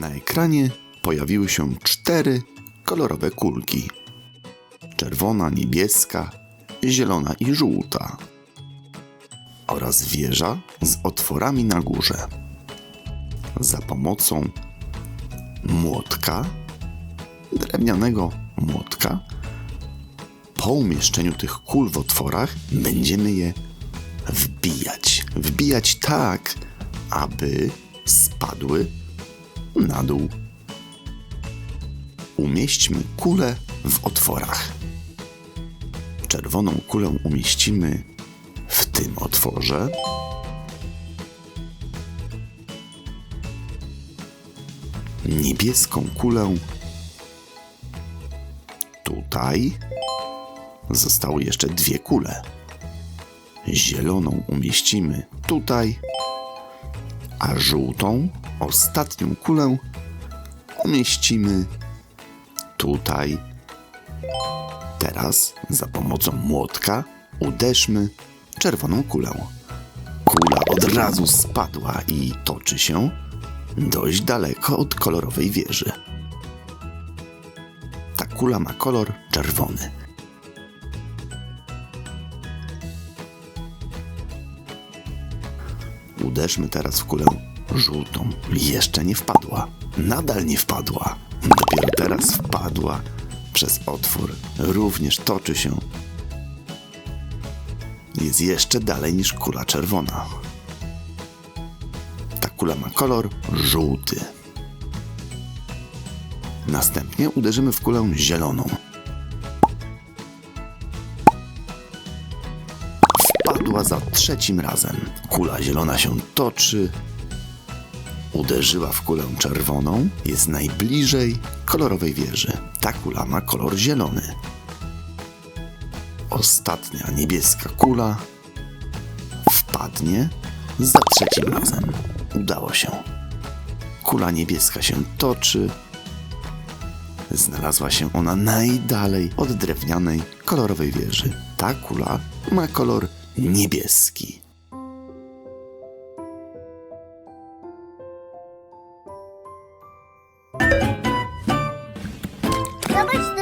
Na ekranie pojawiły się cztery kolorowe kulki: czerwona, niebieska, zielona i żółta. Oraz wieża z otworami na górze. Za pomocą młotka, drewnianego młotka, po umieszczeniu tych kul w otworach będziemy je wbijać. Wbijać tak, aby spadły na dół. Umieśćmy kulę w otworach. Czerwoną kulę umieścimy w tym otworze. Niebieską kulę tutaj. Zostały jeszcze dwie kule. Zieloną umieścimy tutaj, a żółtą, ostatnią kulę umieścimy tutaj. Teraz za pomocą młotka uderzmy czerwoną kulę. Kula od razu spadła i toczy się dość daleko od kolorowej wieży. Ta kula ma kolor czerwony. Uderzmy teraz w kulę żółtą. Jeszcze nie wpadła. Nadal nie wpadła. Dopiero teraz wpadła przez otwór. Również toczy się. Jest jeszcze dalej niż kula czerwona. Ta kula ma kolor żółty. Następnie uderzymy w kulę zieloną. Wpadła za trzecim razem. Kula zielona się toczy. Uderzyła w kulę czerwoną. Jest najbliżej kolorowej wieży. Ta kula ma kolor zielony. Ostatnia niebieska kula wpadnie za trzecim razem. Udało się. Kula niebieska się toczy. Znalazła się ona najdalej od drewnianej, kolorowej wieży. Ta kula ma kolor niebieski. Давай